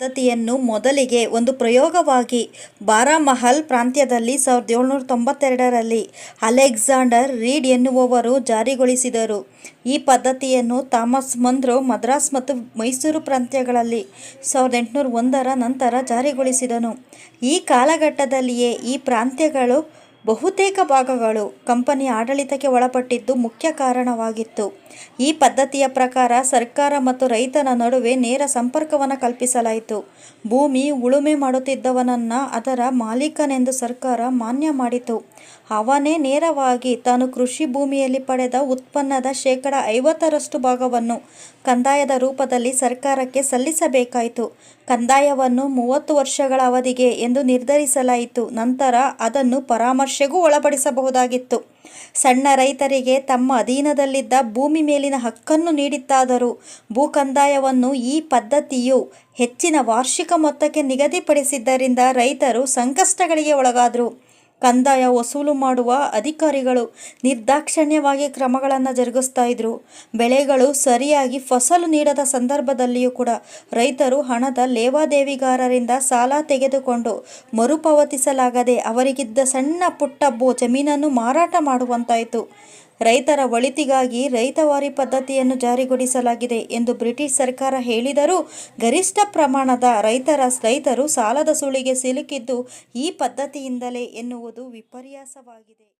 ಪದ್ಧತಿಯನ್ನು ಮೊದಲಿಗೆ ಒಂದು ಪ್ರಯೋಗವಾಗಿ ಬಾರಾಮಹಲ್ ಪ್ರಾಂತ್ಯದಲ್ಲಿ ಸಾವಿರದ ಏಳ್ನೂರ ತೊಂಬತ್ತೆರಡರಲ್ಲಿ ಅಲೆಕ್ಸಾಂಡರ್ ರೀಡ್ ಎನ್ನುವವರು ಜಾರಿಗೊಳಿಸಿದರು. ಈ ಪದ್ಧತಿಯನ್ನು ಥಾಮಸ್ ಮಂದ್ರೋ ಮದ್ರಾಸ್ ಮತ್ತು ಮೈಸೂರು ಪ್ರಾಂತ್ಯಗಳಲ್ಲಿ ಸಾವಿರದ ಎಂಟುನೂರ ಒಂದರ ನಂತರ ಜಾರಿಗೊಳಿಸಿದನು. ಈ ಕಾಲಘಟ್ಟದಲ್ಲಿಯೇ ಈ ಪ್ರಾಂತ್ಯಗಳು ಬಹುತೇಕ ಭಾಗಗಳು ಕಂಪನಿ ಆಡಳಿತಕ್ಕೆ ಒಳಪಟ್ಟಿದ್ದು ಮುಖ್ಯ ಕಾರಣವಾಗಿತ್ತು. ಈ ಪದ್ಧತಿಯ ಪ್ರಕಾರ ಸರ್ಕಾರ ಮತ್ತು ರೈತನ ನಡುವೆ ನೇರ ಸಂಪರ್ಕವನ್ನು ಕಲ್ಪಿಸಲಾಯಿತು. ಭೂಮಿ ಉಳುಮೆ ಮಾಡುತ್ತಿದ್ದವನನ್ನು ಅದರ ಮಾಲೀಕನೆಂದು ಸರ್ಕಾರ ಮಾನ್ಯ ಮಾಡಿತು. ಅವನೇ ನೇರವಾಗಿ ತಾನು ಕೃಷಿ ಭೂಮಿಯಲ್ಲಿ ಪಡೆದ ಉತ್ಪನ್ನದ ಶೇಕಡ ಐವತ್ತರಷ್ಟು ಭಾಗವನ್ನು ಕಂದಾಯದ ರೂಪದಲ್ಲಿ ಸರ್ಕಾರಕ್ಕೆ ಸಲ್ಲಿಸಬೇಕಾಯಿತು. ಕಂದಾಯವನ್ನು ಮೂವತ್ತು ವರ್ಷಗಳ ಅವಧಿಗೆ ಎಂದು ನಿರ್ಧರಿಸಲಾಯಿತು. ನಂತರ ಅದನ್ನು ಪರಾಮರ್ಶೆಗೂ ಒಳಪಡಿಸಬಹುದಾಗಿತ್ತು. ಸಣ್ಣ ರೈತರಿಗೆ ತಮ್ಮ ಅಧೀನದಲ್ಲಿದ್ದ ಭೂಮಿ ಮೇಲಿನ ಹಕ್ಕನ್ನು ನೀಡಿತ್ತಾದರೂ ಭೂ ಕಂದಾಯವನ್ನು ಈ ಪದ್ಧತಿಯು ಹೆಚ್ಚಿನ ವಾರ್ಷಿಕ ಮೊತ್ತಕ್ಕೆ ನಿಗದಿಪಡಿಸಿದ್ದರಿಂದ ರೈತರು ಸಂಕಷ್ಟಗಳಿಗೆ ಒಳಗಾದರು. ಕಂದಾಯ ವಸೂಲು ಮಾಡುವ ಅಧಿಕಾರಿಗಳು ನಿರ್ದಾಕ್ಷಣ್ಯವಾಗಿ ಕ್ರಮಗಳನ್ನು ಜರುಗಿಸ್ತಾ ಇದ್ರು. ಬೆಳೆಗಳು ಸರಿಯಾಗಿ ಫಸಲು ನೀಡದ ಸಂದರ್ಭದಲ್ಲಿಯೂ ಕೂಡ ರೈತರು ಹಣದ ಲೇವಾದೇವಿಗಾರರಿಂದ ಸಾಲ ತೆಗೆದುಕೊಂಡು ಮರುಪಾವತಿಸಲಾಗದೆ ಅವರಿಗಿದ್ದ ಸಣ್ಣ ಪುಟ್ಟ ಭೂ ಜಮೀನನ್ನು ಮಾರಾಟ ಮಾಡುವಂತಾಯಿತು. ರೈತರ ಒಳಿತಿಗಾಗಿ ರೈತವಾರಿ ಪದ್ಧತಿಯನ್ನು ಜಾರಿಗೊಳಿಸಲಾಗಿದೆ ಎಂದು ಬ್ರಿಟಿಷ್ ಸರ್ಕಾರ ಹೇಳಿದರೂ, ಗರಿಷ್ಠ ಪ್ರಮಾಣದ ರೈತರ ರೈತರು ಸಾಲದ ಸುಳಿಗೆ ಸಿಲುಕಿದ್ದು ಈ ಪದ್ಧತಿಯಿಂದಲೇ ಎನ್ನುವುದು ವಿಪರ್ಯಾಸವಾಗಿದೆ.